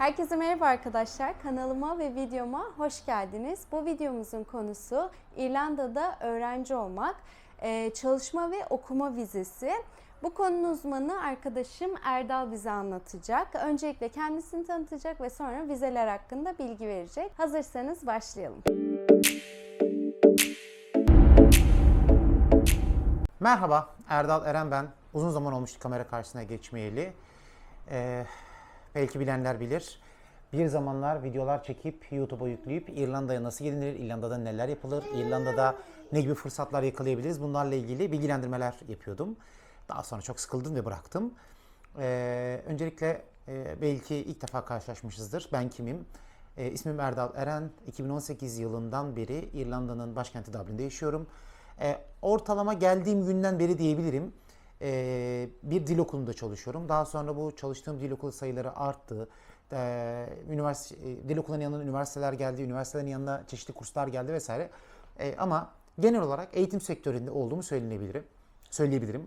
Herkese merhaba arkadaşlar. Kanalıma ve videoma hoş geldiniz. Bu videomuzun konusu İrlanda'da öğrenci olmak, Ee, çalışma ve okuma vizesi. Bu konunun uzmanı arkadaşım Erdal bize anlatacak. Öncelikle kendisini tanıtacak ve sonra vizeler hakkında bilgi verecek. Hazırsanız başlayalım. Merhaba, Erdal Eren ben. Uzun zaman olmuştu kamera karşısına geçmeyeli. Ee, belki bilenler bilir. Bir zamanlar videolar çekip YouTube'a yükleyip İrlanda'ya nasıl gelinir, İrlanda'da neler yapılır, İrlanda'da ne gibi fırsatlar yakalayabiliriz bunlarla ilgili bilgilendirmeler yapıyordum. Daha sonra çok sıkıldım ve bıraktım. Ee, öncelikle e, belki ilk defa karşılaşmışızdır. Ben kimim? E, ismim Erdal Eren. 2018 yılından beri İrlanda'nın başkenti Dublin'de yaşıyorum. E, ortalama geldiğim günden beri diyebilirim. E, bir dil okulunda çalışıyorum. Daha sonra bu çalıştığım dil okulu sayıları arttı. E, üniversite, dil okulunun yanına üniversiteler geldi, üniversitelerin yanına çeşitli kurslar geldi vesaire. E, ama genel olarak eğitim sektöründe olduğumu söyleyebilirim. Söyleyebilirim.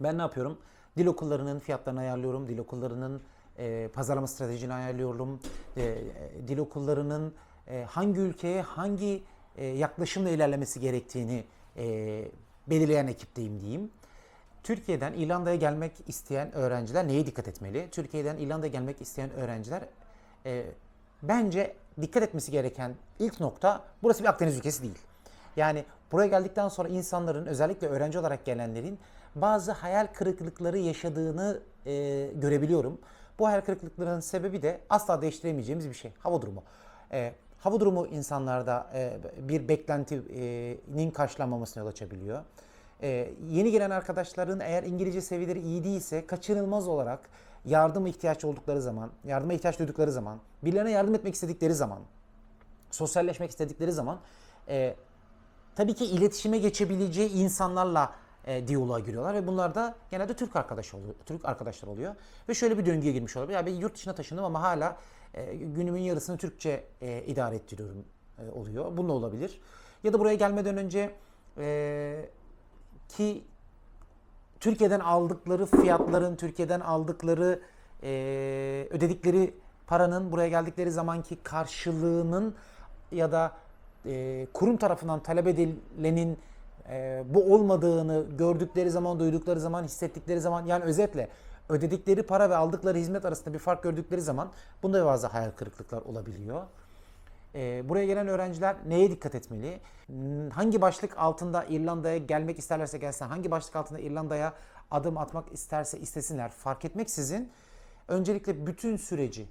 Ben ne yapıyorum? Dil okullarının fiyatlarını ayarlıyorum. Dil okullarının e, pazarlama stratejini ayarlıyorum. E, e, dil okullarının e, hangi ülkeye hangi e, yaklaşımla ilerlemesi gerektiğini e, belirleyen ekipteyim diyeyim. Türkiye'den İrlanda'ya gelmek isteyen öğrenciler neye dikkat etmeli? Türkiye'den İrlanda'ya gelmek isteyen öğrenciler e, bence dikkat etmesi gereken ilk nokta burası bir Akdeniz ülkesi değil. Yani buraya geldikten sonra insanların özellikle öğrenci olarak gelenlerin bazı hayal kırıklıkları yaşadığını e, görebiliyorum. Bu hayal kırıklıklarının sebebi de asla değiştiremeyeceğimiz bir şey. Hava durumu. E, hava durumu insanlarda e, bir beklentinin karşılanmamasına yol açabiliyor. E, yeni gelen arkadaşların eğer İngilizce seviyeleri iyi değilse kaçınılmaz olarak yardıma ihtiyaç oldukları zaman, yardıma ihtiyaç duydukları zaman, birilerine yardım etmek istedikleri zaman, sosyalleşmek istedikleri zaman e, tabii ki iletişime geçebileceği insanlarla e, diyaloğa giriyorlar ve bunlar da genelde Türk arkadaş oluyor, Türk arkadaşlar oluyor ve şöyle bir döngüye girmiş oluyor. Ya ben yurt dışına taşındım ama hala e, günümün yarısını Türkçe e, idare ettiriyorum e, oluyor. Bunun da olabilir. Ya da buraya gelmeden önce e, ki Türkiye'den aldıkları fiyatların, Türkiye'den aldıkları e, ödedikleri paranın buraya geldikleri zamanki karşılığının ya da e, kurum tarafından talep edilenin e, bu olmadığını gördükleri zaman, duydukları zaman, hissettikleri zaman yani özetle ödedikleri para ve aldıkları hizmet arasında bir fark gördükleri zaman bunda bazı hayal kırıklıklar olabiliyor. E, buraya gelen öğrenciler neye dikkat etmeli? Hmm, Hangi başlık altında İrlanda'ya gelmek isterlerse gelsin, hangi başlık altında İrlanda'ya adım atmak isterse istesinler fark etmeksizin öncelikle bütün süreci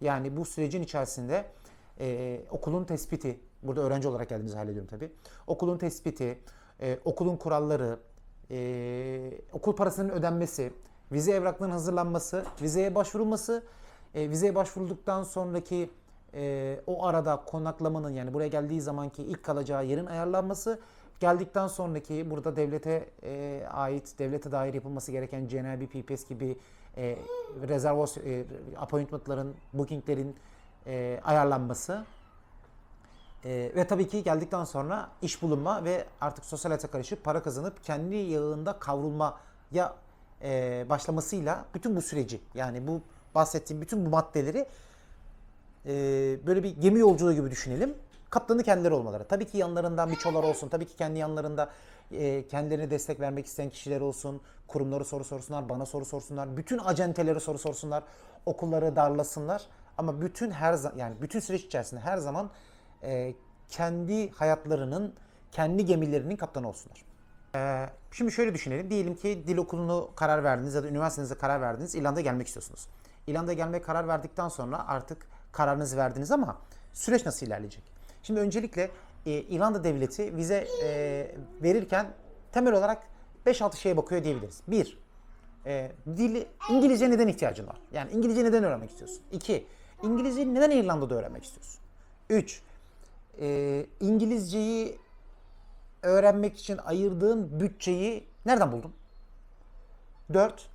yani bu sürecin içerisinde e, okulun tespiti, burada öğrenci olarak geldiğimizi hallediyorum tabii. Okulun tespiti, e, okulun kuralları, e, okul parasının ödenmesi, vize evraklarının hazırlanması, vizeye başvurulması, e, vizeye başvurulduktan sonraki e, o arada konaklamanın yani buraya geldiği zamanki ilk kalacağı yerin ayarlanması, geldikten sonraki burada devlete e, ait, devlete dair yapılması gereken GNB, PPS gibi e, rezervasyon, e, appointmentların, bookinglerin e, ayarlanması. E, ve tabii ki geldikten sonra iş bulunma ve artık sosyal hayata karışıp para kazanıp kendi yağında kavrulmaya e, başlamasıyla bütün bu süreci yani bu bahsettiğim bütün bu maddeleri e, böyle bir gemi yolculuğu gibi düşünelim. Kaptanı kendileri olmaları. Tabii ki yanlarında miçolar olsun. Tabii ki kendi yanlarında e, kendilerine destek vermek isteyen kişiler olsun. Kurumları soru sorsunlar, bana soru sorsunlar. Bütün acenteleri soru sorsunlar. Okulları darlasınlar. Ama bütün her yani bütün süreç içerisinde her zaman e, kendi hayatlarının, kendi gemilerinin kaptanı olsunlar. Ee, şimdi şöyle düşünelim. Diyelim ki dil okulunu karar verdiniz ya da üniversitenize karar verdiniz. İrlanda'ya gelmek istiyorsunuz. İrlanda'ya gelmeye karar verdikten sonra artık kararınızı verdiniz ama süreç nasıl ilerleyecek? Şimdi öncelikle e, İrlanda devleti vize e, verirken temel olarak 5-6 şeye bakıyor diyebiliriz. 1. E, dili, İngilizce neden ihtiyacın var? Yani İngilizce neden öğrenmek istiyorsun? 2. İngilizceyi neden İrlanda'da öğrenmek istiyorsun? 3. E, İngilizceyi öğrenmek için ayırdığın bütçeyi nereden buldun? 4.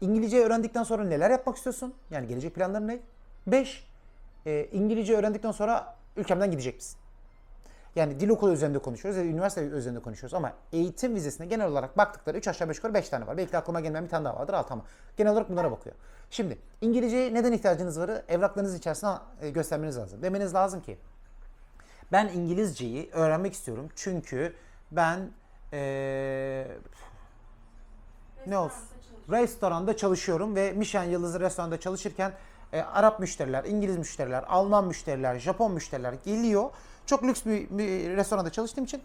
İngilizce öğrendikten sonra neler yapmak istiyorsun? Yani gelecek planların ne? 5. İngilizce öğrendikten sonra ülkemden gidecek misin? Yani dil okulu üzerinde konuşuyoruz ya da üniversite üzerinde konuşuyoruz ama eğitim vizesine genel olarak baktıkları 3 aşağı 5 yukarı 5 tane var. Belki aklıma gelmeyen bir tane daha vardır alt ama genel olarak bunlara bakıyor. Şimdi İngilizceye neden ihtiyacınız var? Evraklarınız içerisinde e, göstermeniz lazım. Demeniz lazım ki ben İngilizceyi öğrenmek istiyorum çünkü ben eee ne olsun? Restoranda çalışıyorum ve Michelin yıldızlı restoranda çalışırken e, Arap müşteriler, İngiliz müşteriler, Alman müşteriler, Japon müşteriler geliyor. Çok lüks bir, bir restoranda çalıştığım için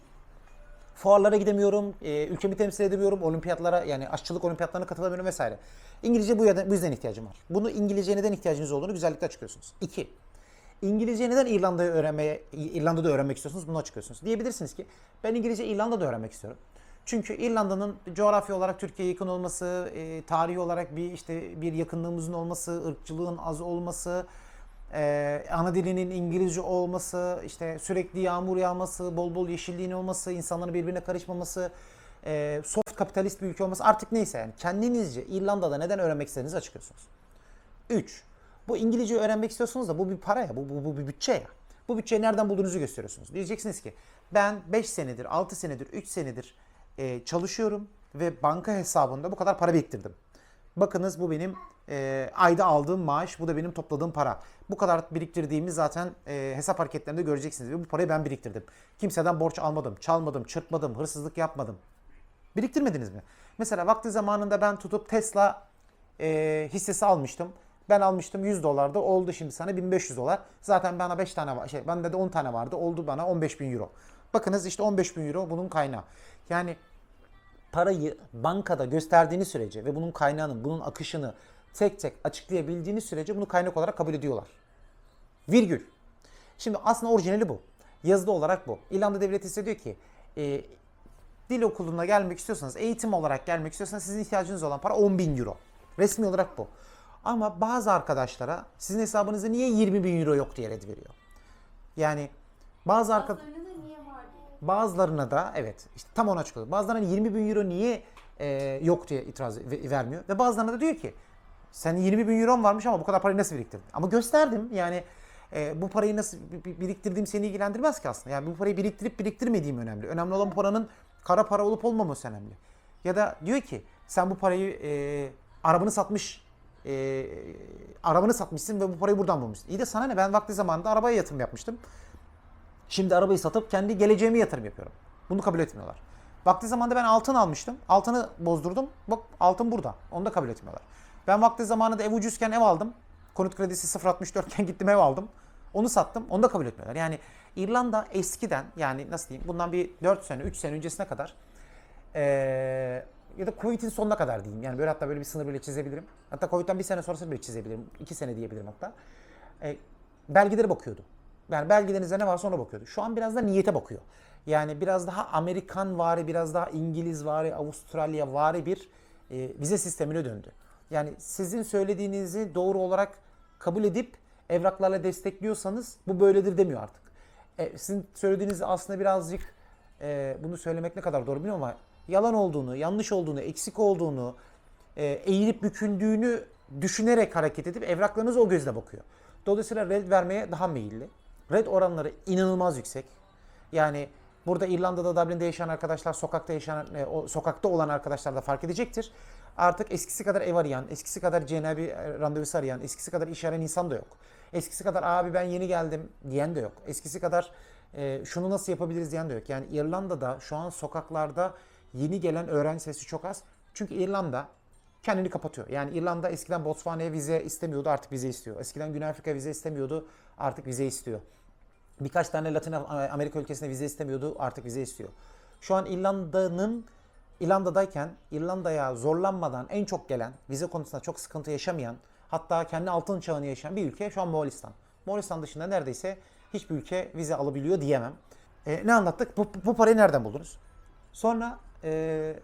fuarlara gidemiyorum, e, ülkemi temsil edemiyorum, olimpiyatlara yani aşçılık olimpiyatlarına katılamıyorum vesaire. İngilizce bu, yüzden- bu yüzden ihtiyacım var. Bunu İngilizce neden ihtiyacınız olduğunu güzellikle açıklıyorsunuz. İki, İngilizce neden İrlanda'yı öğrenmeye, İrlanda'da öğrenmek istiyorsunuz bunu açıklıyorsunuz. Diyebilirsiniz ki ben İngilizce İrlanda'da öğrenmek istiyorum. Çünkü İrlanda'nın coğrafya olarak Türkiye'ye yakın olması, e, tarihi olarak bir işte bir yakınlığımızın olması, ırkçılığın az olması, e, ana dilinin İngilizce olması, işte sürekli yağmur yağması, bol bol yeşilliğin olması, insanların birbirine karışmaması, e, soft kapitalist bir ülke olması artık neyse yani kendinizce İrlanda'da neden öğrenmek istediğinizi açıklıyorsunuz. 3. Bu İngilizce öğrenmek istiyorsunuz da bu bir para ya, bu, bu, bu bir bütçe ya. Bu bütçeyi nereden bulduğunuzu gösteriyorsunuz. Diyeceksiniz ki ben 5 senedir, 6 senedir, 3 senedir e, çalışıyorum ve banka hesabında bu kadar para biriktirdim. Bakınız bu benim e, ayda aldığım maaş, bu da benim topladığım para. Bu kadar biriktirdiğimi zaten e, hesap hareketlerinde göreceksiniz. Ve bu parayı ben biriktirdim. Kimseden borç almadım, çalmadım, çırpmadım, hırsızlık yapmadım. Biriktirmediniz mi? Mesela vakti zamanında ben tutup Tesla e, hissesi almıştım. Ben almıştım 100 dolarda oldu şimdi sana 1500 dolar. Zaten bana 5 tane var. Şey, bende de 10 tane vardı. Oldu bana 15 bin euro. Bakınız işte 15 bin euro bunun kaynağı. Yani parayı bankada gösterdiğiniz sürece ve bunun kaynağının, bunun akışını tek tek açıklayabildiğiniz sürece bunu kaynak olarak kabul ediyorlar. Virgül. Şimdi aslında orijinali bu. Yazılı olarak bu. İrlanda devleti size diyor ki e, dil okuluna gelmek istiyorsanız, eğitim olarak gelmek istiyorsanız sizin ihtiyacınız olan para 10 bin euro. Resmi olarak bu. Ama bazı arkadaşlara sizin hesabınızda niye 20 bin euro yok diye red veriyor. Yani bazı arka Bazılarına da evet işte tam ona açıklıyor. Bazılarına 20 bin euro niye e, yok diye itiraz ve- vermiyor. Ve bazılarına da diyor ki sen 20 bin euron varmış ama bu kadar parayı nasıl biriktirdin? Ama gösterdim yani e, bu parayı nasıl bi- bi- biriktirdiğim seni ilgilendirmez ki aslında. Yani bu parayı biriktirip biriktirmediğim önemli. Önemli olan bu paranın kara para olup olmaması önemli. Ya da diyor ki sen bu parayı e, arabanı satmış e, arabanı satmışsın ve bu parayı buradan bulmuşsun. İyi de sana ne? Ben vakti zamanında arabaya yatırım yapmıştım. Şimdi arabayı satıp kendi geleceğime yatırım yapıyorum. Bunu kabul etmiyorlar. Vakti zamanında ben altın almıştım. Altını bozdurdum. Bak altın burada. Onu da kabul etmiyorlar. Ben vakti zamanında ev ucuzken ev aldım. Konut kredisi 0.64 iken gittim ev aldım. Onu sattım. Onu da kabul etmiyorlar. Yani İrlanda eskiden yani nasıl diyeyim bundan bir 4 sene 3 sene öncesine kadar eee, ya da Covid'in sonuna kadar diyeyim. Yani böyle hatta böyle bir sınır bile çizebilirim. Hatta Covid'den bir sene sonrası bile çizebilirim. 2 sene diyebilirim hatta. E, belgelere bakıyordu. Yani belgelerinizde ne varsa ona bakıyordu. Şu an biraz da niyete bakıyor. Yani biraz daha Amerikan vari, biraz daha İngiliz vari, Avustralya vari bir e, vize sistemine döndü. Yani sizin söylediğinizi doğru olarak kabul edip evraklarla destekliyorsanız bu böyledir demiyor artık. E, sizin söylediğiniz aslında birazcık e, bunu söylemek ne kadar doğru bilmiyorum ama yalan olduğunu, yanlış olduğunu, eksik olduğunu, e, eğilip büküldüğünü düşünerek hareket edip evraklarınız o gözle bakıyor. Dolayısıyla red vermeye daha meyilli. Red oranları inanılmaz yüksek. Yani burada İrlanda'da Dublin'de yaşayan arkadaşlar, sokakta yaşayan, e, sokakta olan arkadaşlar da fark edecektir. Artık eskisi kadar ev arayan, eskisi kadar cenab randevusu arayan, eskisi kadar iş arayan insan da yok. Eskisi kadar abi ben yeni geldim diyen de yok. Eskisi kadar e, şunu nasıl yapabiliriz diyen de yok. Yani İrlanda'da şu an sokaklarda yeni gelen öğrenci sayısı çok az. Çünkü İrlanda kendini kapatıyor. Yani İrlanda eskiden Botswana'ya vize istemiyordu artık vize istiyor. Eskiden Güney Afrika vize istemiyordu artık vize istiyor. Birkaç tane Latin Amerika ülkesine vize istemiyordu artık vize istiyor. Şu an İrlanda'nın İrlanda'dayken İrlanda'ya zorlanmadan en çok gelen vize konusunda çok sıkıntı yaşamayan hatta kendi altın çağını yaşayan bir ülke şu an Moğolistan. Moğolistan dışında neredeyse hiçbir ülke vize alabiliyor diyemem. E, ne anlattık? Bu, bu parayı nereden buldunuz? Sonra e,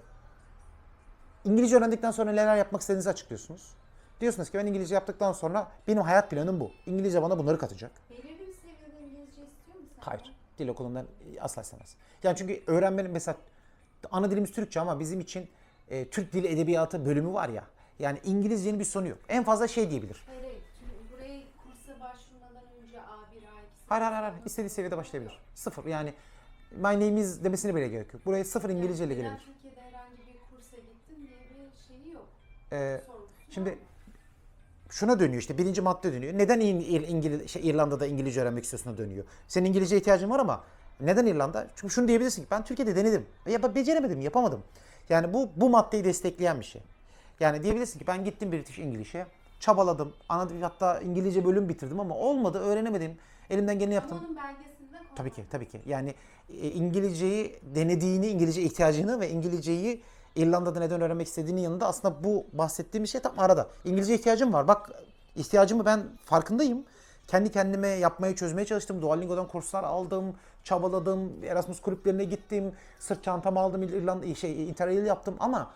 İngilizce öğrendikten sonra neler yapmak istediğinizi açıklıyorsunuz. Diyorsunuz ki ben İngilizce yaptıktan sonra benim hayat planım bu. İngilizce bana bunları katacak. Belirli bir seviyede İngilizce istiyor musun? Hayır. Dil okulundan asla istemez. Yani çünkü öğrenmenin mesela ana dilimiz Türkçe ama bizim için e, Türk Dili Edebiyatı bölümü var ya. Yani İngilizcenin bir sonu yok. En fazla şey diyebilir. Hayır hayır. Buraya kursa başvurmadan önce A1, A2... Hayır hayır hayır. İstediği seviyede başlayabilir. Sıfır. Yani my name is demesine bile gerek yok. Buraya sıfır İngilizce ile Yani gelebilir. Türkiye'de herhangi bir kursa gittin diye bir şeyi yok. Ee, Sorumlusu şimdi. Şuna dönüyor işte birinci madde dönüyor. Neden İng- İr- İngiliz, şey, İrlanda'da İngilizce öğrenmek istiyorsun dönüyor. Senin İngilizce ihtiyacın var ama neden İrlanda? Çünkü şunu diyebilirsin ki ben Türkiye'de denedim. Ya beceremedim, yapamadım. Yani bu bu maddeyi destekleyen bir şey. Yani diyebilirsin ki ben gittim British English'e, çabaladım, ana dil hatta İngilizce bölüm bitirdim ama olmadı, öğrenemedim. Elimden geleni yaptım. Onun belgesinde konu. Tabii ki, tabii ki. Yani e, İngilizceyi denediğini, İngilizce ihtiyacını ve İngilizceyi İrlanda'da neden öğrenmek istediğinin yanında aslında bu bahsettiğim şey tam arada. İngilizce ihtiyacım var. Bak ihtiyacımı ben farkındayım. Kendi kendime yapmaya, çözmeye çalıştım. Duolingo'dan kurslar aldım, çabaladım. Erasmus kulüplerine gittim. Sırt çantamı aldım, İrlanda şey Interrail yaptım ama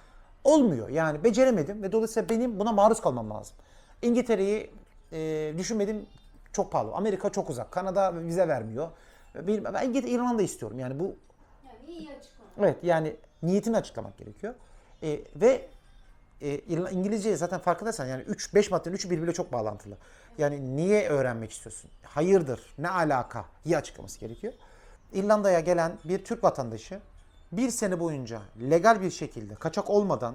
olmuyor. Yani beceremedim ve dolayısıyla benim buna maruz kalmam lazım. İngiltere'yi e, düşünmedim çok pahalı. Amerika çok uzak. Kanada vize vermiyor. Benim, ben İrlanda istiyorum. Yani bu Yani iyi açıklama. evet yani niyetini açıklamak gerekiyor. E, ve e, İngilizce zaten farkındaysan yani 3 5 maddenin 3'ü birbiriyle çok bağlantılı. Yani niye öğrenmek istiyorsun? Hayırdır? Ne alaka? İyi açıklaması gerekiyor. İrlanda'ya gelen bir Türk vatandaşı bir sene boyunca legal bir şekilde kaçak olmadan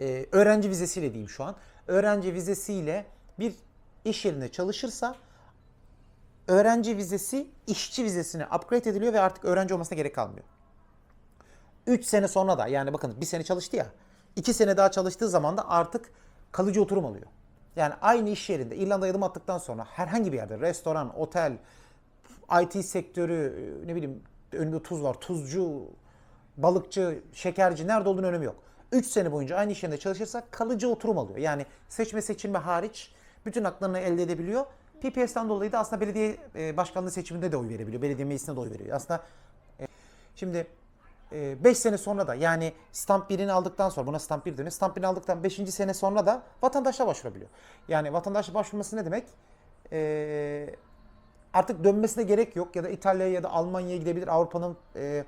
e, öğrenci vizesiyle diyeyim şu an. Öğrenci vizesiyle bir iş yerinde çalışırsa öğrenci vizesi işçi vizesine upgrade ediliyor ve artık öğrenci olmasına gerek kalmıyor. 3 sene sonra da yani bakın bir sene çalıştı ya 2 sene daha çalıştığı zaman da artık kalıcı oturum alıyor. Yani aynı iş yerinde İrlanda'ya adım attıktan sonra herhangi bir yerde restoran, otel, IT sektörü ne bileyim önünde tuz var, tuzcu, balıkçı, şekerci nerede olduğunu önemi yok. 3 sene boyunca aynı iş yerinde çalışırsa kalıcı oturum alıyor. Yani seçme seçilme hariç bütün haklarını elde edebiliyor. PPS'ten dolayı da aslında belediye e, başkanlığı seçiminde de oy verebiliyor. Belediye meclisinde de oy veriyor. Aslında e, şimdi 5 sene sonra da yani stamp 1'ini aldıktan sonra buna stamp 1 deniyor. Stamp 1'ini aldıktan 5. sene sonra da vatandaşlığa başvurabiliyor. Yani vatandaşlığa başvurması ne demek? Ee, artık dönmesine gerek yok ya da İtalya'ya ya da Almanya'ya gidebilir. Avrupa'nın e,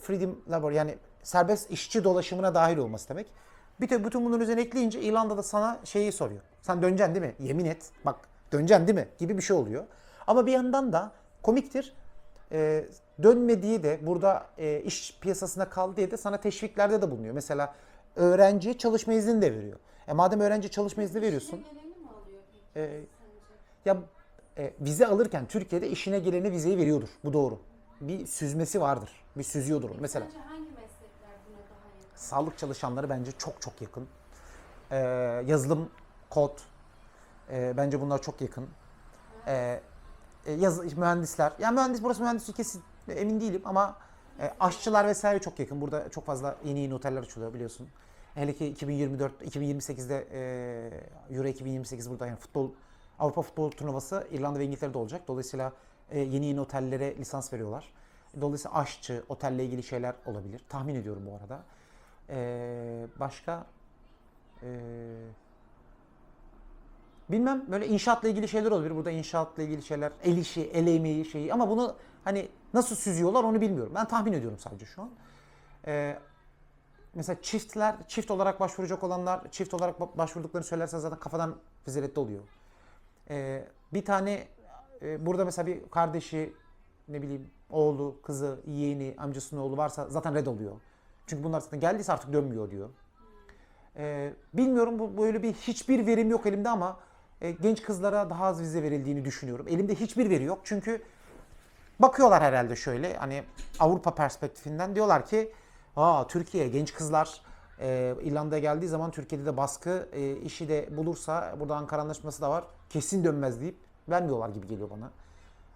freedom labor yani serbest işçi dolaşımına dahil olması demek. Bir de bütün bunların üzerine ekleyince İrlanda'da sana şeyi soruyor. Sen döneceksin değil mi? Yemin et. Bak döneceksin değil mi? Gibi bir şey oluyor. Ama bir yandan da komiktir. Ee, dönmediği de burada e, iş piyasasına kal diye de sana teşviklerde de bulunuyor. Mesela öğrenci çalışma izni de veriyor. E madem öğrenci çalışma izni veriyorsun. Peki e, ya e, vize alırken Türkiye'de işine gelene vizeyi veriyordur. Bu doğru. Bir süzmesi vardır. Bir süzüyordur. onu. Mesela hangi meslekler buna daha yakın? sağlık çalışanları bence çok çok yakın. Ee, yazılım, kod e, bence bunlar çok yakın. Ee, e, yaz, mühendisler. Yani mühendis burası mühendis ülkesi emin değilim ama e, aşçılar vesaire çok yakın. Burada çok fazla yeni yeni oteller açılıyor biliyorsun. Hele ki 2024 2028'de e, Euro 2028 burada yani futbol Avrupa futbol turnuvası İrlanda ve İngiltere'de olacak. Dolayısıyla e, yeni yeni otellere lisans veriyorlar. Dolayısıyla aşçı, otelle ilgili şeyler olabilir. Tahmin ediyorum bu arada. Ee, başka ee, bilmem böyle inşaatla ilgili şeyler olabilir. Burada inşaatla ilgili şeyler, el işi, el emeği şeyi ama bunu hani nasıl süzüyorlar onu bilmiyorum. Ben tahmin ediyorum sadece şu an. Ee, mesela çiftler, çift olarak başvuracak olanlar çift olarak ba- başvurduklarını söylerse zaten kafadan vizelette oluyor. Ee, bir tane e, burada mesela bir kardeşi ne bileyim oğlu, kızı, yeğeni, amcasının oğlu varsa zaten red oluyor. Çünkü bunlar zaten geldiyse artık dönmüyor diyor. Ee, bilmiyorum bu böyle bir hiçbir verim yok elimde ama e, genç kızlara daha az vize verildiğini düşünüyorum. Elimde hiçbir veri yok çünkü bakıyorlar herhalde şöyle hani Avrupa perspektifinden diyorlar ki Aa Türkiye genç kızlar e, İrlanda'ya geldiği zaman Türkiye'de de baskı e, işi de bulursa burada Ankara Anlaşması da var kesin dönmez deyip vermiyorlar gibi geliyor bana.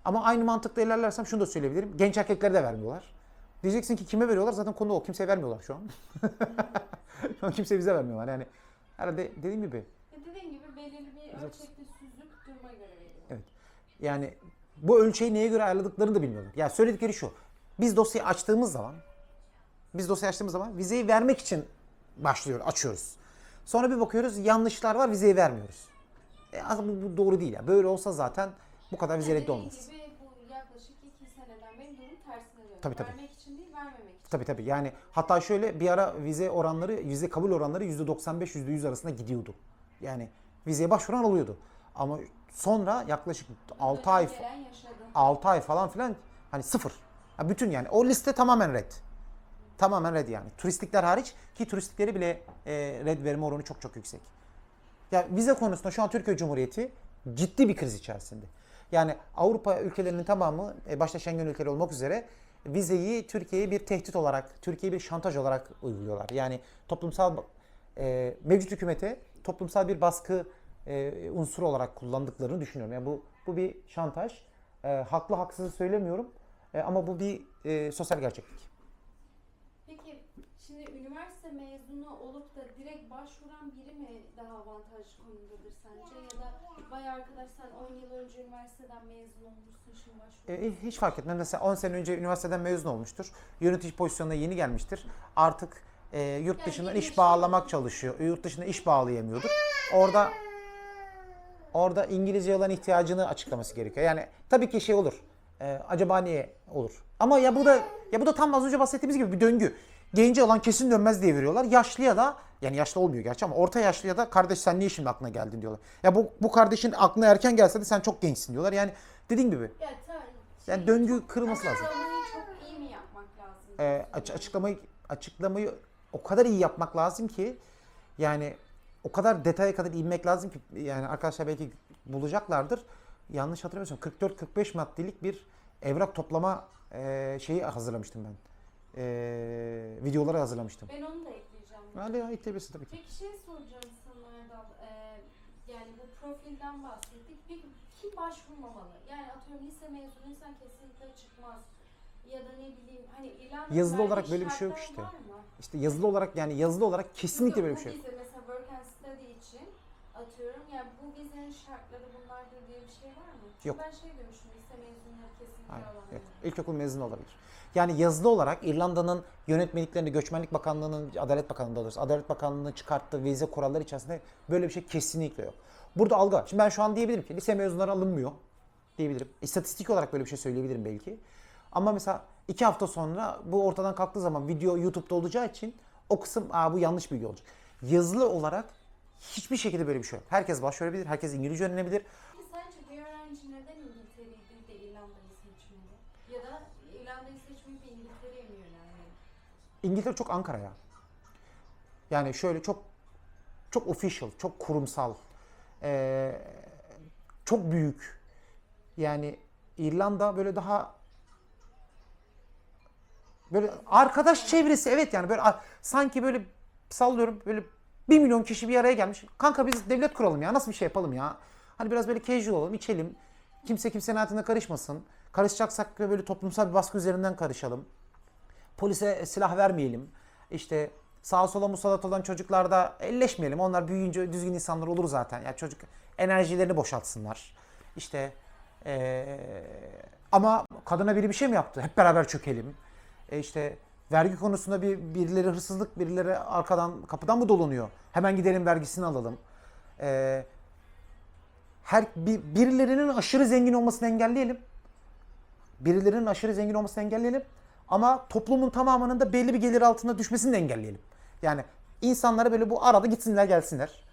Ama aynı mantıkla ilerlersem şunu da söyleyebilirim. Genç erkeklere de vermiyorlar. Diyeceksin ki kime veriyorlar? Zaten konu o. Kimseye vermiyorlar şu an. şu an kimse bize vermiyorlar. Yani herhalde dediğim gibi dediğin gibi belirli bir Evet. ölçekte süzüp duruma göre veriyor. Evet. Yani bu ölçeği neye göre ayarladıklarını da bilmiyorlar. Ya söyledikleri şu. Biz dosyayı açtığımız zaman biz dosyayı açtığımız zaman vizeyi vermek için başlıyor, açıyoruz. Sonra bir bakıyoruz yanlışlar var, vizeyi vermiyoruz. E aslında bu, bu doğru değil ya. Böyle olsa zaten bu kadar vize Dediğin olmaz. gibi bu yaklaşık iki seneden beri durum tersine dönüyor. Tabii, tabii. Vermek için değil vermemek için. Tabii tabii. Yani hatta şöyle bir ara vize oranları, vize kabul oranları %95 %100 arasında gidiyordu. Yani vizeye başvuran alıyordu. Ama sonra yaklaşık 6 ay Gelen yaşadım. 6 ay falan filan hani sıfır. Ha, bütün yani o liste tamamen red. Tamamen red yani. Turistikler hariç ki turistikleri bile e, red verme oranı çok çok yüksek. Ya vize konusunda şu an Türkiye Cumhuriyeti ciddi bir kriz içerisinde. Yani Avrupa ülkelerinin tamamı e, başta Schengen ülkeleri olmak üzere vizeyi Türkiye'ye bir tehdit olarak, Türkiye'ye bir şantaj olarak uyguluyorlar. Yani toplumsal e, mevcut hükümete toplumsal bir baskı e, unsuru olarak kullandıklarını düşünüyorum. Yani bu bu bir şantaj. E, haklı haksız söylemiyorum. E, ama bu bir e, sosyal gerçeklik. Peki şimdi üniversite mezunu olup da direkt başvuran biri mi daha avantajlı konudadır sence? Ya da vay arkadaş sen 10 yıl önce üniversiteden mezun olmuşsun şimdi başvur. E, hiç fark etmez. Mesela 10 sene önce üniversiteden mezun olmuştur. Yönetici pozisyonuna yeni gelmiştir. Artık e, yurt dışından iş iş bağlamak çalışıyor. Yurt dışında iş bağlayamıyordur. Orada orada İngilizce olan ihtiyacını açıklaması gerekiyor. Yani tabii ki şey olur. E, acaba niye olur? Ama ya bu da ya bu da tam az önce bahsettiğimiz gibi bir döngü. Genci olan kesin dönmez diye veriyorlar. Yaşlıya da yani yaşlı olmuyor gerçi ama orta yaşlıya da kardeş sen niye şimdi aklına geldin diyorlar. Ya bu bu kardeşin aklına erken gelse de sen çok gençsin diyorlar. Yani dediğim gibi Ya yani döngü kırılması lazım. Açıklamayı çok iyi mi yapmak lazım? e, diyorsun aç- yani? açıklamayı açıklamayı o kadar iyi yapmak lazım ki yani o kadar detaya kadar inmek lazım ki yani arkadaşlar belki bulacaklardır. Yanlış hatırlamıyorsam 44-45 maddelik bir evrak toplama e, şeyi hazırlamıştım ben. E, videoları hazırlamıştım. Ben onu da ekleyeceğim. Hadi ya ekleyebilirsin tabii ki. Peki şey soracağım sana Erdal. Ee, yani bu profilden bahsettik. Peki kim başvurmamalı? Yani atıyorum lise mezunuysan kesinlikle çıkmaz. Ya da ne bileyim hani ilan Yazılı olarak böyle bir şey yok işte. İşte yazılı olarak yani yazılı olarak kesinlikle böyle bir şey yok. Mesela work and study için atıyorum yani bu vizenin şartları bunlardır diye bir şey var mı? Çünkü Yok. ben şey demiştim lise mezunları kesinlikle Hayır, alamıyor. yok. İlkokul mezunu olabilir. Yani yazılı olarak İrlanda'nın yönetmeliklerinde, Göçmenlik Bakanlığı'nın, Adalet Bakanlığı'nda doğrusu, Adalet Bakanlığı'nın çıkarttığı vize kuralları içerisinde böyle bir şey kesinlikle yok. Burada algı. Şimdi ben şu an diyebilirim ki lise mezunları alınmıyor diyebilirim. İstatistik olarak böyle bir şey söyleyebilirim belki. Ama mesela iki hafta sonra bu ortadan kalktığı zaman video YouTube'da olacağı için o kısım Aa, bu yanlış bilgi olacak. Yazılı olarak hiçbir şekilde böyle bir şey yok. Herkes başvurabilir, herkes İngilizce öğrenebilir. Sence bir öğrenci neden İngiltere'yi değil de İrlanda'yı seçmeli? Ya da İrlanda'yı seçmeyip de İngiltere'ye mi yönelmeli? İngiltere çok Ankara ya. Yani şöyle çok çok official, çok kurumsal, ee, çok büyük. Yani İrlanda böyle daha böyle arkadaş çevresi evet yani böyle sanki böyle sallıyorum böyle bir milyon kişi bir araya gelmiş. Kanka biz devlet kuralım ya nasıl bir şey yapalım ya. Hani biraz böyle casual olalım içelim. Kimse kimsenin hayatına karışmasın. Karışacaksak böyle toplumsal bir baskı üzerinden karışalım polise silah vermeyelim. İşte sağa sola musallat olan çocuklarda elleşmeyelim. Onlar büyüyünce düzgün insanlar olur zaten. Yani çocuk enerjilerini boşaltsınlar. İşte eee, ama kadına biri bir şey mi yaptı? Hep beraber çökelim. E işte vergi konusunda bir birileri hırsızlık, birileri arkadan kapıdan mı dolanıyor? Hemen gidelim vergisini alalım. Eee her bir, birilerinin aşırı zengin olmasını engelleyelim birilerinin aşırı zengin olmasını engelleyelim. Ama toplumun tamamının da belli bir gelir altında düşmesini de engelleyelim. Yani insanlara böyle bu arada gitsinler gelsinler.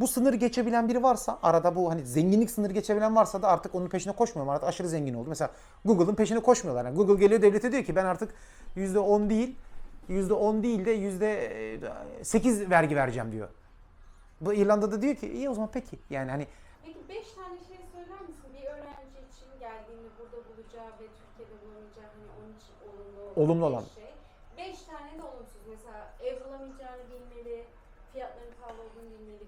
Bu sınırı geçebilen biri varsa arada bu hani zenginlik sınırı geçebilen varsa da artık onun peşine koşmuyorum. Artık aşırı zengin oldu. Mesela Google'ın peşine koşmuyorlar. Yani Google geliyor devlete diyor ki ben artık %10 değil %10 değil de %8 vergi vereceğim diyor. Bu İrlanda'da diyor ki iyi o zaman peki. Yani hani Peki 5 tane şey söyler misin? Bir öğrenci için geldiğinde burada bulacağı ve Türkiye'de bulamayacağı hani onun için olumlu Olumlu olan. şey. 5 tane de olumsuz. Mesela ev bulamayacağını bilmeli, fiyatların pahalı olduğunu bilmeli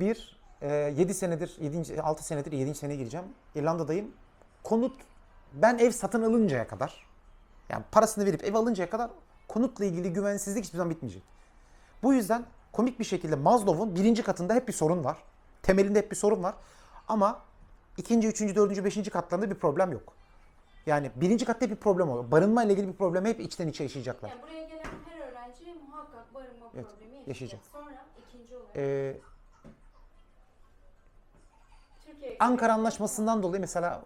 Bir, 7 senedir, 7. 6 senedir 7. seneye gireceğim. İrlanda'dayım. Konut, ben ev satın alıncaya kadar, yani parasını verip ev alıncaya kadar konutla ilgili güvensizlik hiçbir zaman bitmeyecek. Bu yüzden komik bir şekilde Maslow'un birinci katında hep bir sorun var. Temelinde hep bir sorun var. Ama ikinci, üçüncü, dördüncü, beşinci katlarında bir problem yok. Yani birinci katta bir problem oluyor. Barınma ile ilgili bir problemi hep içten içe yaşayacaklar. Yani buraya gelen her öğrenci muhakkak barınma Evet, problemi yaşayacak. yaşayacak. Sonra ikinci olarak Ee, Ankara Anlaşması'ndan dolayı mesela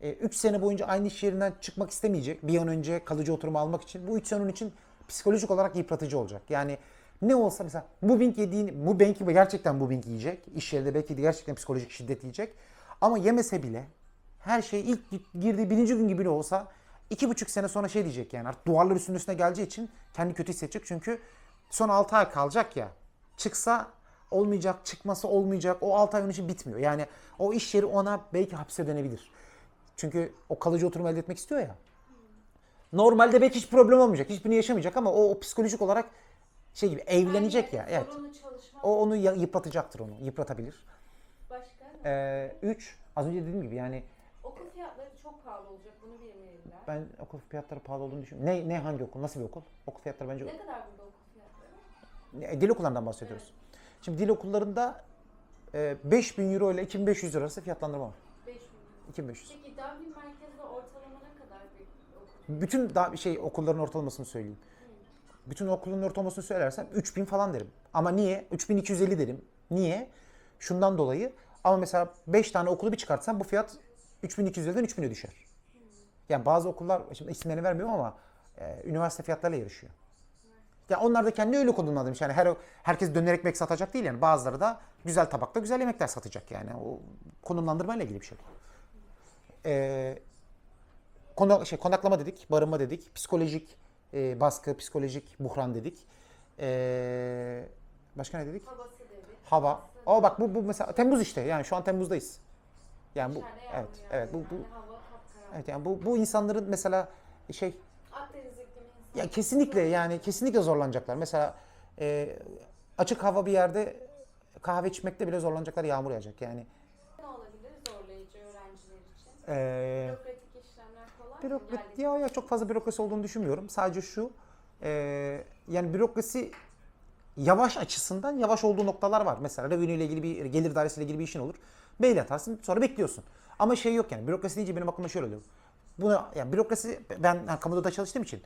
3 sene boyunca aynı iş yerinden çıkmak istemeyecek bir an önce kalıcı oturumu almak için. Bu 3 sene onun için psikolojik olarak yıpratıcı olacak. Yani ne olsa mesela moving yediğini, moving gibi gerçekten moving yiyecek. İş yerinde belki de gerçekten psikolojik şiddet yiyecek. Ama yemese bile her şey ilk girdiği birinci gün gibi de olsa iki buçuk sene sonra şey diyecek yani artık duvarlar üstüne üstüne geleceği için kendi kötü hissedecek. Çünkü son 6 ay kalacak ya. Çıksa olmayacak, çıkması olmayacak. O 6 ay onun için bitmiyor. Yani o iş yeri ona belki hapse dönebilir. Çünkü o kalıcı oturum elde etmek istiyor ya. Normalde belki hiç problem olmayacak. Hiçbirini yaşamayacak ama o, o psikolojik olarak şey gibi evlenecek ya. Evet. O onu yıpratacaktır onu. Yıpratabilir. Başka? Ee, üç, az önce dediğim gibi yani Okul fiyatları çok pahalı olacak. Bunu bilmeliler. ben okul fiyatları pahalı olduğunu düşünüyorum. Ne, ne hangi okul? Nasıl bir okul? Okul fiyatları bence Ne kadar burada okul fiyatları? E, dil okullarından bahsediyoruz. Şimdi dil okullarında e, 5000 euro ile 2500 lira arası fiyatlandırma var. 5000 lira. 2500. Peki Dublin merkezde ortalama ne kadar bir okul? Bütün da şey okulların ortalamasını söyleyeyim. Bütün okulun ortalamasını söylersem 3000 falan derim. Ama niye? 3250 derim. Niye? Şundan dolayı. Ama mesela 5 tane okulu bir çıkartsam bu fiyat 3250'den 3000'e düşer. Yani bazı okullar, şimdi isimlerini vermiyorum ama e, üniversite fiyatlarıyla yarışıyor. Ya onlar da kendi öyle konumlandırmış. Yani her herkes döner ekmek satacak değil yani. Bazıları da güzel tabakta güzel yemekler satacak yani. O konumlandırmayla ilgili bir şey. Ee, konu, şey, konaklama dedik, barınma dedik, psikolojik e, baskı, psikolojik buhran dedik. Ee, başka ne dedik? Havası. Hava. O bak bu bu mesela Temmuz işte. Yani şu an Temmuz'dayız. Yani bu evet evet bu bu yani evet yani bu bu insanların mesela şey Akdeniz. Ya kesinlikle yani kesinlikle zorlanacaklar. Mesela e, açık hava bir yerde kahve içmekte bile zorlanacaklar yağmur yağacak yani. Ne olabilir zorlayıcı öğrenciler için? E, Bürokratik işlemler kolay mı? Bürokrat, ya, ya çok fazla bürokrasi olduğunu düşünmüyorum. Sadece şu, e, yani bürokrasi yavaş açısından yavaş olduğu noktalar var. Mesela revenue ile ilgili bir, gelir dairesiyle ilgili bir işin olur. Mail atarsın, sonra bekliyorsun. Ama şey yok yani, bürokrasi deyince benim aklımda şöyle oluyor. Bunu, yani bürokrasi, ben yani, kamuda da çalıştığım için,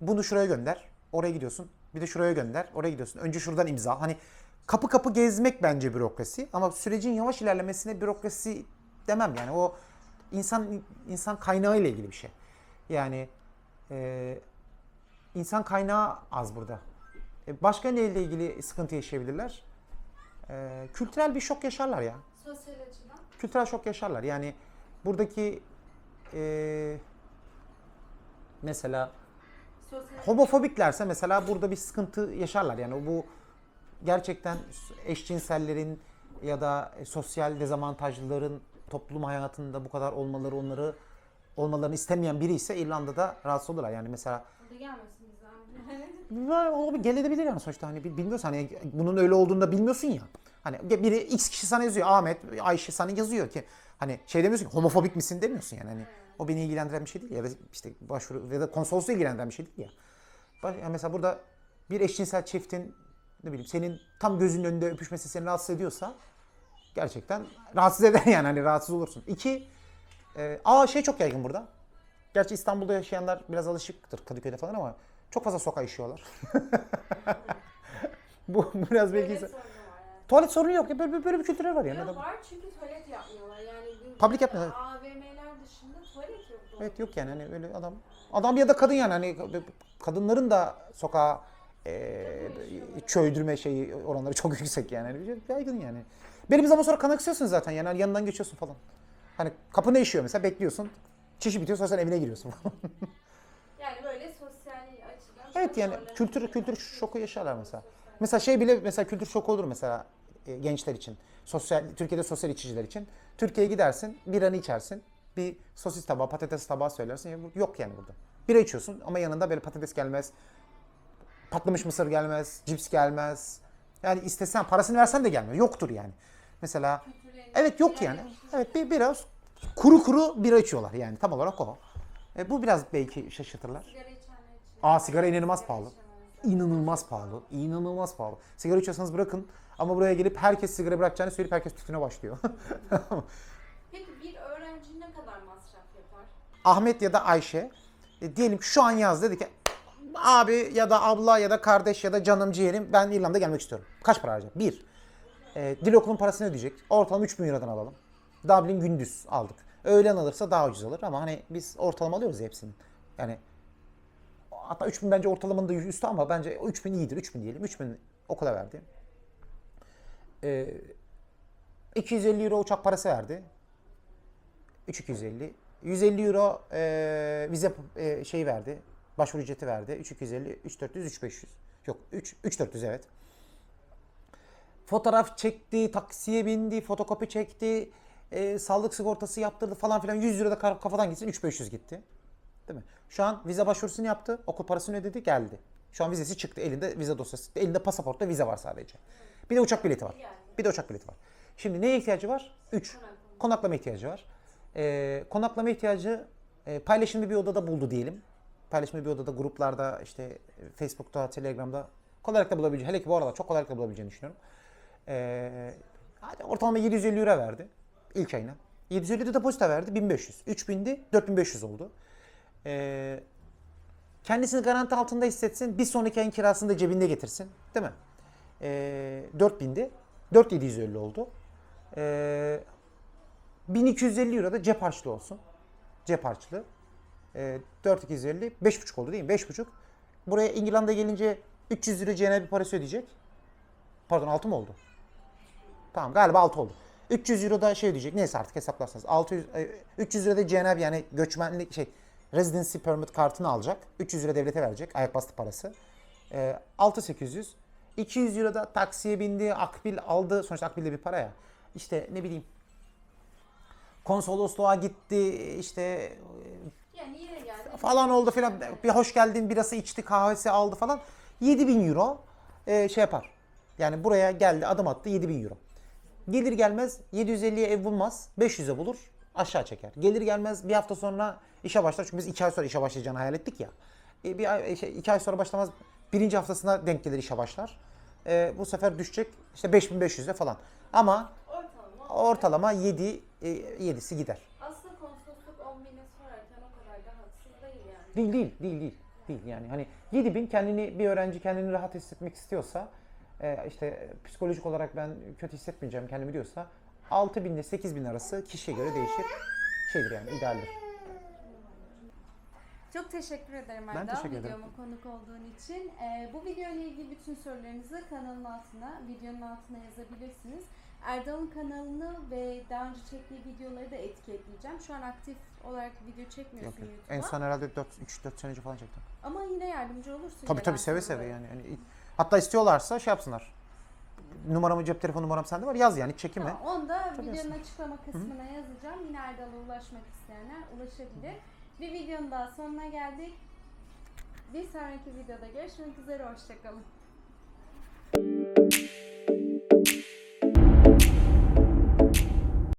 bunu şuraya gönder, oraya gidiyorsun. Bir de şuraya gönder, oraya gidiyorsun. Önce şuradan imza. Hani kapı kapı gezmek bence bürokrasi. Ama sürecin yavaş ilerlemesine bürokrasi demem yani. O insan insan kaynağı ile ilgili bir şey. Yani e, insan kaynağı az burada. E, başka neyle ilgili sıkıntı yaşayabilirler? E, kültürel bir şok yaşarlar ya. Sosyal açıdan. Kültürel şok yaşarlar. Yani buradaki e, mesela homofobiklerse mesela burada bir sıkıntı yaşarlar. Yani bu gerçekten eşcinsellerin ya da sosyal dezavantajlıların toplum hayatında bu kadar olmaları onları olmalarını istemeyen biri ise İrlanda'da rahatsız olurlar. Yani mesela Burada gelmesin bize. Gelebilir yani sonuçta hani bil- bilmiyorsun hani bunun öyle olduğunu da bilmiyorsun ya. Hani biri X kişi sana yazıyor Ahmet, Ayşe sana yazıyor ki hani şey demiyorsun ki homofobik misin demiyorsun yani hani o beni ilgilendiren bir şey değil ya da işte başvuru ya da konsolosluğu ilgilendiren bir şey değil ya. Baş- yani mesela burada bir eşcinsel çiftin ne bileyim senin tam gözünün önünde öpüşmesi seni rahatsız ediyorsa gerçekten rahatsız eder yani hani rahatsız olursun. İki, e, aa şey çok yaygın burada. Gerçi İstanbul'da yaşayanlar biraz alışıktır Kadıköy'de falan ama çok fazla sokağa işiyorlar. bu biraz belki... Tuvalet sorunu yani. Tuvalet sorunu yok ya böyle, böyle bir kültürel var yani. Adam- var çünkü tuvalet yapmıyorlar. Yani Public yapmıyorlar. AVM'ler dışında tuvalet yok. doğru. Evet yok yani hani öyle adam. Adam ya da kadın yani hani kadınların da sokağa e, çöydürme şeyi oranları çok yüksek yani. Hani bir şey yaygın yani. Bir zaman sonra kan aksıyorsun zaten yani hani yanından geçiyorsun falan. Hani kapı ne işiyor mesela bekliyorsun. Çişi bitiyor sonra sen evine giriyorsun falan. Yani böyle sosyal açıdan. Evet yani zorlanıyor. kültür kültür şoku yaşarlar mesela. Mesela şey bile mesela kültür şoku olur mesela e, gençler için. Sosyal Türkiye'de sosyal içiciler için. Türkiye'ye gidersin, biranı içersin. Bir sosis tabağı, patates tabağı söylersin. Yok yani burada. Bira içiyorsun ama yanında böyle patates gelmez. Patlamış mısır gelmez, cips gelmez. Yani istesen parasını versen de gelmiyor. Yoktur yani. Mesela evet yok yani. Evet bir biraz kuru kuru bira içiyorlar yani tam olarak o. E, bu biraz belki şaşırtırlar. Sigara. Aa sigara inanılmaz pahalı. İnanılmaz pahalı. İnanılmaz pahalı. Sigara içiyorsanız bırakın. Ama buraya gelip herkes sigara bırakacağını söyleyip herkes tütüne başlıyor. Ne kadar masraf yapar? Ahmet ya da Ayşe e, diyelim şu an yaz dedi ki abi ya da abla ya da kardeş ya da canım ciğerim ben İrlanda gelmek istiyorum. Kaç para harcayacak? Bir. E, dil okulun parasını ödeyecek. Ortalama 3000 Euro'dan alalım. Dublin gündüz aldık. Öğlen alırsa daha ucuz alır ama hani biz ortalama alıyoruz hepsini. Yani hatta 3000 bence ortalamanın da üstü ama bence 3000 iyidir. 3000 diyelim. 3000 okula verdi. E, 250 euro uçak parası verdi. 3250. 150 euro e, vize e, şey verdi. Başvuru ücreti verdi. 3250, 3400, 3500. Yok 3 3400 evet. Fotoğraf çekti, taksiye bindi, fotokopi çekti, e, sağlık sigortası yaptırdı falan filan 100 euro da kafadan gitsin 3500 gitti. Değil mi? Şu an vize başvurusunu yaptı, okul parasını ödedi, geldi. Şu an vizesi çıktı, elinde vize dosyası, elinde pasaportta vize var sadece. Bir de uçak bileti var. Bir de uçak bileti var. Şimdi neye ihtiyacı var? 3. Konaklama ihtiyacı var. Ee, konaklama ihtiyacı e, paylaşımlı bir odada buldu diyelim. Paylaşımlı bir odada gruplarda işte e, Facebook'ta, Telegram'da kolaylıkla bulabileceğini, hele ki bu aralar çok kolaylıkla bulabileceğini düşünüyorum. Hadi ortalama 750 lira verdi ilk ayına. 750 de depozito verdi 1500. 3000'di 4500 oldu. Ee, kendisini garanti altında hissetsin. Bir sonraki ayın kirasını da cebinde getirsin. Değil mi? Ee, 4000'di. 4750 oldu. Ee, 1250 euro da cep harçlığı olsun. Cep harçlığı. Ee, 4250 5,5 oldu değil mi? 5,5. Buraya İngiltere'ye gelince 300 lira CNB parası ödeyecek. Pardon 6 mı oldu? Tamam galiba 6 oldu. 300 euro da şey ödeyecek. Neyse artık hesaplarsanız. 600, e, 300 lira da CNB yani göçmenlik şey residency permit kartını alacak. 300 lira devlete verecek ayak bastı parası. E, 6800. 200 euro da taksiye bindi, akbil aldı. Sonuçta akbil de bir para ya. İşte ne bileyim konsolosluğa gitti işte Yani yine geldi. falan oldu filan. Bir hoş geldin birası içti kahvesi aldı falan. 7000 euro e, şey yapar. Yani buraya geldi adım attı 7000 euro. Gelir gelmez 750'ye ev bulmaz. 500'e bulur aşağı çeker. Gelir gelmez bir hafta sonra işe başlar. Çünkü biz 2 ay sonra işe başlayacağını hayal ettik ya. E, bir ay, şey, iki ay sonra başlamaz. Birinci haftasına denk gelir işe başlar. E, bu sefer düşecek işte 5500'e falan. Ama Ortalama. ortalama 7 e, 7'si gider. Aslında konsolosluk 10 bine sorarken o kadar da haksız değil yani. Değil değil değil değil. Değil yani hani 7000 kendini bir öğrenci kendini rahat hissetmek istiyorsa e, işte psikolojik olarak ben kötü hissetmeyeceğim kendimi diyorsa 6000 ile 8000 arası kişiye göre değişir. Şeydir yani idealdir. Çok teşekkür ederim Ben Erdal teşekkür ederim. videoma konuk olduğun için. Ee, bu video ile ilgili bütün sorularınızı kanalın altına, videonun altına yazabilirsiniz. Erdal'ın kanalını ve daha önce çektiği videoları da etiketleyeceğim. Şu an aktif olarak video Yok, çekmiyorsun yok. YouTube'a. En son herhalde 4 3 4 sene önce falan çektim. Ama yine yardımcı olursun. Tabii gelen tabii seve seve sorulara. yani. yani. Hatta istiyorlarsa şey yapsınlar. Numaramı cep telefon numaram sende var. Yaz yani çekinme. Tamam, onu da videonun açıklama kısmına yazacağım. Yine Erdal'a ulaşmak isteyenler ulaşabilir. Bir videonun daha sonuna geldik. Bir sonraki videoda görüşmek üzere. Hoşçakalın.